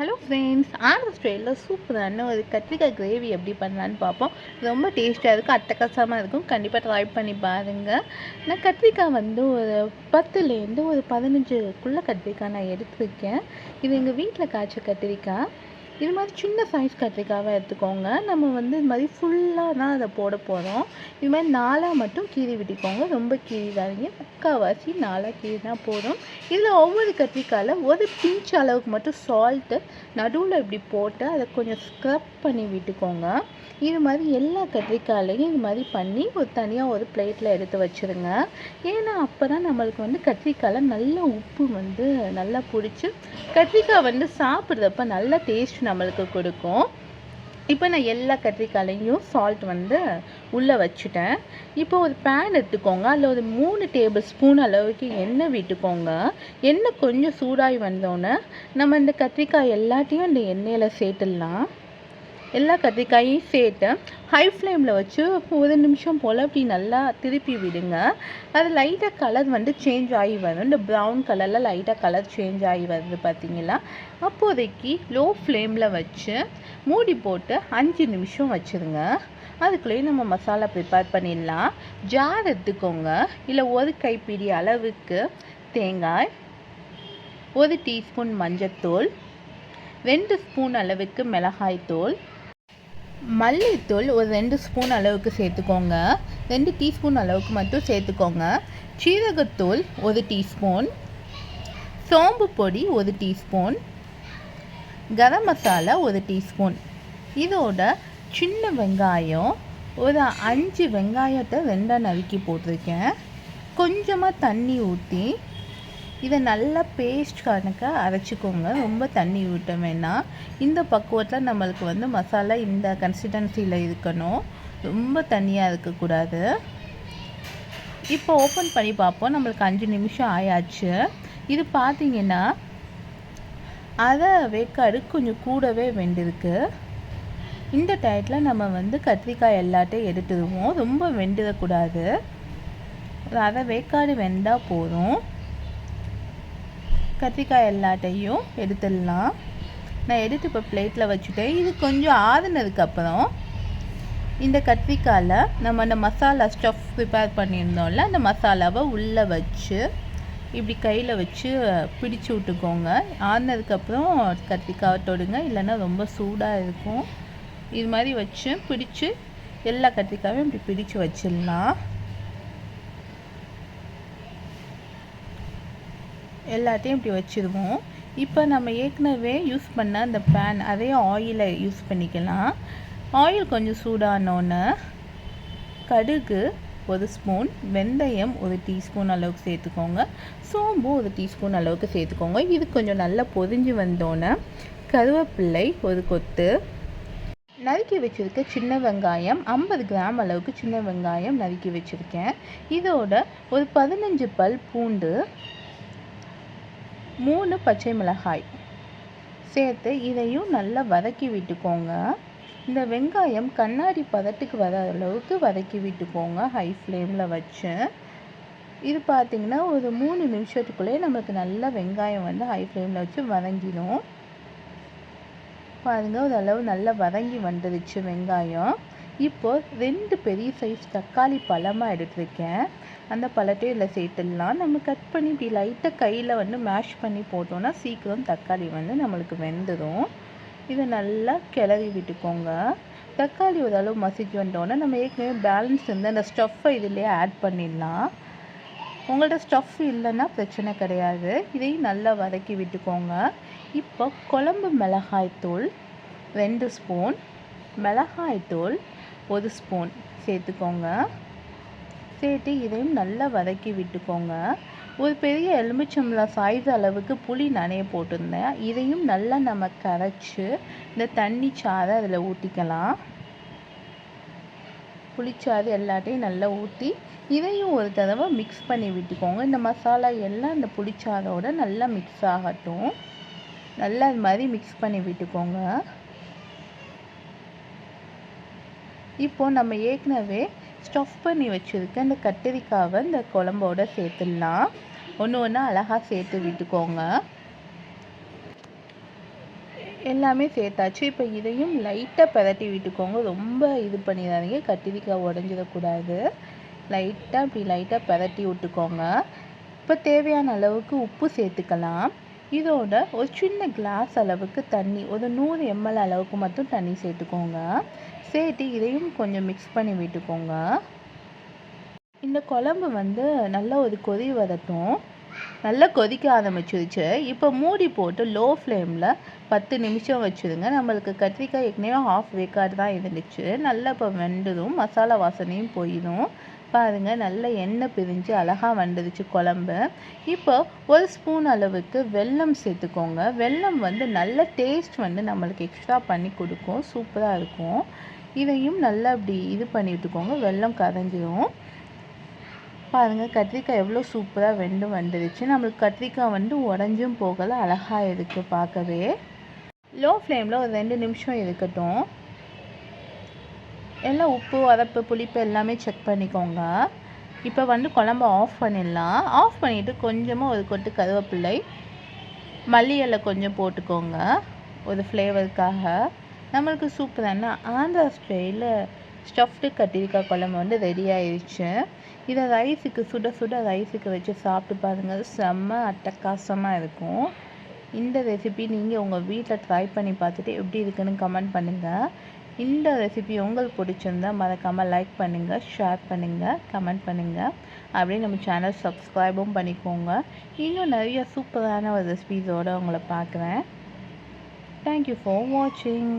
Hello friends ஆனந்த ஸ்டைலில் சூப்பரான ஒரு கத்திரிக்காய் கிரேவி எப்படி பண்ணலான்னு பார்ப்போம். ரொம்ப டேஸ்ட்டாக இருக்கும் அட்டகாசமாக இருக்கும். கண்டிப்பாக ட்ரை பண்ணி பாருங்கள் நான் கத்திரிக்காய் வந்து ஒரு பத்துலேருந்து ஒரு பதினஞ்சுக்குள்ளே கத்திரிக்காய் நான் எடுத்துருக்கேன். இது எங்கள் வீட்டில் காய்ச்ச கத்திரிக்காய். இது மாதிரி சின்ன சைஸ் கத்திரிக்காவை எடுத்துக்கோங்க. நம்ம வந்து இது மாதிரி ஃபுல்லாக தான் அதை போட போகிறோம் இது மாதிரி நாலாக மட்டும் கீறி விட்டுக்கோங்க. ரொம்ப கீறிடாதீங்க முக்கால்வாசி நாளாக கீறினா போதும். இதில் ஒவ்வொரு கத்திரிக்காயில் ஒரு பிஞ்ச் அளவுக்கு மட்டும் சால்ட்டு நடுவில் இப்படி போட்டு அதை கொஞ்சம் ஸ்க்ரப் பண்ணி விட்டுக்கோங்க. இது மாதிரி எல்லா கத்திரிக்காயிலையும் இது மாதிரி பண்ணி ஒரு தனியாக ஒரு பிளேட்டில் எடுத்து வச்சுருங்க. ஏன்னா அப்போ தான் நம்மளுக்கு வந்து கத்திரிக்காயில் நல்ல உப்பு வந்து நல்லா பிடிச்சி கத்திரிக்காய் வந்து சாப்பிட்றப்ப நல்லா டேஸ்ட் நம்மளுக்கு கொடுக்கும். இப்போ நான் எல்லா கத்திரிக்காயிலையும் சால்ட் வந்து உள்ளே வச்சுட்டேன். இப்போ ஒரு பேன் எடுத்துக்கோங்க. அதில் ஒரு மூணு டேபிள் ஸ்பூன் அளவுக்கு எண்ணெய் விட்டுக்கோங்க. எண்ணெய் கொஞ்சம் சூடாகி வந்தோடனே நம்ம இந்த கத்திரிக்காய் எல்லாத்தையும் இந்த எண்ணெயில் சேர்த்துடலாம். எல்லா கத்திரிக்காயும் சேர்த்து ஹை ஃப்ளேமில் வச்சு ஒரு நிமிஷம் போல் அப்படி நல்லா திருப்பி விடுங்க. அது லைட்டாக கலர் வந்து சேஞ்ச் ஆகி வரும். இந்த ப்ரௌன் கலரில் லைட்டாக கலர் சேஞ்ச் ஆகி வருது பார்த்தீங்களா? அப்போதைக்கு லோ ஃப்ளேமில் வச்சு மூடி போட்டு அஞ்சு நிமிஷம் வச்சுருங்க. அதுக்குள்ளேயே நம்ம மசாலா ப்ரிப்பேர் பண்ணிடலாம். ஜார் எடுத்துக்கோங்க. இல்லை ஒரு கைப்பிடி அளவுக்கு தேங்காய் ஒரு டீஸ்பூன் மஞ்சத்தூள் ரெண்டு ஸ்பூன் அளவுக்கு மிளகாய்த்தூள் மல்லித்தூள் ஒரு ரெண்டு ஸ்பூன் அளவுக்கு சேர்த்துக்கோங்க. ரெண்டு டீஸ்பூன் அளவுக்கு மட்டும் சேர்த்துக்கோங்க. சீரகத்தூள் ஒரு டீஸ்பூன். சோம்பு பொடி ஒரு டீஸ்பூன். கரம் மசாலா ஒரு டீஸ்பூன். இதோட சின்ன வெங்காயம் ஒரு அஞ்சு வெங்காயத்தை ரெண்டாக நறுக்கி போட்டிருக்கேன். கொஞ்சமாக தண்ணி ஊற்றி இதை நல்லா பேஸ்ட் கணக்க அரைச்சிக்கோங்க. ரொம்ப தண்ணி விட்டோம் வேணாம். இந்த பக்குவத்தில் நம்மளுக்கு வந்து மசாலா இந்த கன்சிஸ்டன்சியில் இருக்கணும். ரொம்ப தண்ணியாக இருக்கக்கூடாது. இப்போ ஓப்பன் பண்ணி பார்ப்போம். நம்மளுக்கு அஞ்சு நிமிஷம் ஆயாச்சு. இது பார்த்தீங்கன்னா அதை வேக்காடு கொஞ்சம் கூடவே வெண்டிருக்கு இந்த டயத்தில் நம்ம வந்து கத்திரிக்காய் எல்லாத்தையும் எடுத்துடுவோம். ரொம்ப வெந்துடக்கூடாது. அதை வேக்காடு வெந்தால் போதும். கத்திரிக்காய் எல்லாத்தையும் எடுத்துடலாம். நான் எடுத்து இப்போ பிளேட்டில் வச்சுட்டேன். இது கொஞ்சம் ஆறுனதுக்கப்புறம் இந்த கத்திரிக்காயில் நம்ம அந்த மசாலா ஸ்டஃப் ப்ரிப்பேர் பண்ணியிருந்தோம்ல அந்த மசாலாவை உள்ளே வச்சு இப்படி கையில் வச்சு பிடிச்சு விட்டுக்கோங்க. ஆறுனதுக்கப்புறம் கத்திரிக்காய் தொடுங்க. இல்லைன்னா ரொம்ப சூடாக இருக்கும். இது மாதிரி வச்சு பிடிச்சு எல்லா கத்திரிக்காயும் இப்படி பிடிச்சு வச்சிடலாம். எல்லாத்தையும் இப்படி வச்சுருவோம். இப்போ நம்ம ஏற்கனவே யூஸ் பண்ண அந்த பேன் அதே ஆயிலை யூஸ் பண்ணிக்கலாம். ஆயில் கொஞ்சம் சூடானோன்னு கடுகு ஒரு ஸ்பூன் வெந்தயம் ஒரு டீஸ்பூன் அளவுக்கு சேர்த்துக்கோங்க. சோம்பு ஒரு டீஸ்பூன் அளவுக்கு சேர்த்துக்கோங்க. இது கொஞ்சம் நல்லா பொதிஞ்சு வந்தோன்னே கருவேப்பிள்ளை ஒரு கொத்து நறுக்கி வச்சுருக்க சின்ன வெங்காயம் ஐம்பது கிராம் அளவுக்கு சின்ன வெங்காயம் நறுக்கி வச்சுருக்கேன். இதோட ஒரு பதினஞ்சு பல் பூண்டு மூணு பச்சை மிளகாய் சேர்த்து இதையும் நல்லா வதக்கி விட்டுக்கோங்க. இந்த வெங்காயம் கண்ணாடி பதட்டுக்கு வர அளவுக்கு வதக்கி விட்டுக்கோங்க ஹை ஃப்ளேமில் வச்சு. இது பார்த்திங்கன்னா ஒரு மூணு நிமிஷத்துக்குள்ளே நம்மளுக்கு நல்லா வெங்காயம் வந்து ஹை ஃப்ளேமில் வச்சு வதங்கிடும். பாருங்கள் ஒரு அளவு நல்லா வதங்கி வந்துடுச்சு வெங்காயம். இப்போது ரெண்டு பெரிய சைஸ் தக்காளி பழமாக எடுத்திருக்கேன். அந்த பழத்தையும் இதில் சேர்த்துடலாம். நம்ம கட் பண்ணி இப்படி லைட்டாக கையில் வந்து மேஷ் பண்ணி போட்டோன்னா சீக்கிரம் தக்காளி வந்து நம்மளுக்கு வெந்துடும் இதை நல்லா கிளறி விட்டுக்கோங்க. தக்காளி ஓரளவு மசிச்சு வந்தோடனே நம்ம ஏற்கனவே பேலன்ஸ் வந்து அந்த ஸ்டஃப்பை இதிலே ஆட் பண்ணிடலாம். உங்கள்கிட்ட ஸ்டஃப் இல்லைன்னா பிரச்சனை கிடையாது. இதையும் நல்லா வதக்கி விட்டுக்கோங்க. இப்போ குழம்பு மிளகாய்த்தூள் ரெண்டு ஸ்பூன் மிளகாய்த்தூள் ஒரு ஸ்பூன் சேர்த்துக்கோங்க. சேர்த்து இதையும் நல்லா வதக்கி விட்டுக்கோங்க. ஒரு பெரிய எலுமிச்சம்பழம் சைஸ் அளவுக்கு புளி நனைய போட்டிருந்தேன். இதையும் நல்லா நம்ம கரைச்சி இந்த தண்ணி சாறை அதில் ஊற்றிக்கலாம் புளிச்சாறு எல்லாத்தையும் நல்லா ஊற்றி இதையும் ஒரு தடவை மிக்ஸ் பண்ணி விட்டுக்கோங்க. இந்த மசாலா எல்லாம் இந்த புளிச்சாரோட நல்லா மிக்ஸ் ஆகட்டும். நல்லா அது மாதிரி மிக்ஸ் பண்ணி விட்டுக்கோங்க. இப்போது நம்ம ஏற்கனவே ஸ்டஃப் பண்ணி வச்சுருக்க இந்த கத்திரிக்காவை இந்த குழம்போட சேர்த்துடலாம். ஒன்று ஒன்று அழகாக சேர்த்து விட்டுக்கோங்க. எல்லாமே சேர்த்தாச்சு. இப்போ இதையும் லைட்டாக பிரட்டி விட்டுக்கோங்க. ரொம்ப இது பண்ணிடாதீங்க. கத்திரிக்காய் உடஞ்சிடக்கூடாது. லைட்டாக இப்படி லைட்டாக பிரட்டி விட்டுக்கோங்க. இப்போ தேவையான அளவுக்கு உப்பு சேர்த்துக்கலாம். இதோட ஒரு சின்ன கிளாஸ் அளவுக்கு தண்ணி ஒரு நூறு எம்எல் அளவுக்கு மட்டும் தண்ணி சேர்த்துக்கோங்க. சேர்த்து இதையும் கொஞ்சம் மிக்ஸ் பண்ணி விட்டுக்கோங்க. இந்த குழம்பு வந்து நல்லா ஒரு கொதி வரட்டும். நல்லா கொதிக்க ஆரம்பிச்சிருச்சு. இப்போ மூடி போட்டு லோ ஃப்ளேமில் பத்து நிமிஷம் வச்சுருங்க. நம்மளுக்கு கத்திரிக்காய் ஏற்கனவே ஹாஃப் வேக்காடு தான் இருந்துச்சு. நல்லா இப்போ வெந்துடும் மசாலா வாசனையும் போயிடும் பாருங்கள் நல்ல எண்ணெய் பிரிஞ்சு அழகாக வந்துடுச்சு குழம்பு. இப்போ ஒரு ஸ்பூன் அளவுக்கு வெல்லம் சேர்த்துக்கோங்க. வெல்லம் வந்து நல்ல டேஸ்ட் வந்து நம்மளுக்கு எக்ஸ்ட்ரா பண்ணி கொடுக்கும். சூப்பராக இருக்கும். இதையும் நல்லா அப்படி இது பண்ணி விட்டுக்கோங்க. வெல்லம் கரைஞ்சிரும். பாருங்கள் கத்திரிக்காய் எவ்வளோ சூப்பராக வெண்டு வந்துடுச்சு நம்மளுக்கு கத்திரிக்காய் வந்து உடஞ்சும் போகலை அழகாக இருக்குது பார்க்கவே. லோ ஃப்ளேமில் ஒரு ரெண்டு நிமிஷம் இருக்கட்டும். எல்லாம் உப்பு வரப்பு புளிப்பு எல்லாமே செக் பண்ணிக்கோங்க. இப்போ வந்து குழம்ப ஆஃப் பண்ணிடலாம். ஆஃப் பண்ணிவிட்டு கொஞ்சமாக ஒரு கொட்டு கருவேப்பிள்ளை மல்லி இலை கொஞ்சம் போட்டுக்கோங்க. ஒரு ஃப்ளேவருக்காக நம்மளுக்கு சூப்பரான ஆந்திரா ஸ்டைலில் ஸ்டஃப்டு கத்திரிக்காய் குழம்பு வந்து ரெடி ஆயிடுச்சு இதை ரைஸுக்கு சுட சுட ரைஸுக்கு வச்சு சாப்பிட்டு பாருங்கள் செம்ம அட்டகாசமாக இருக்கும். இந்த ரெசிபி நீங்கள் உங்கள் வீட்டில் ட்ரை பண்ணி பார்த்துட்டு எப்படி இருக்குன்னு கமெண்ட் பண்ணுங்கள் இந்த ரெசிபி உங்களுக்கு பிடிச்சிருந்தா மறக்காமல் லைக் பண்ணுங்கள் ஷேர் பண்ணுங்கள் கமெண்ட் பண்ணுங்கள் அப்படியே நம்ம சேனல் சப்ஸ்கிரைபும் பண்ணிக்கோங்க. இன்னும் நிறைய சூப்பரான ஒரு ரெசிபிஸோடு உங்களை பார்க்குறேன். தேங்க்யூ ஃபார் வாட்சிங்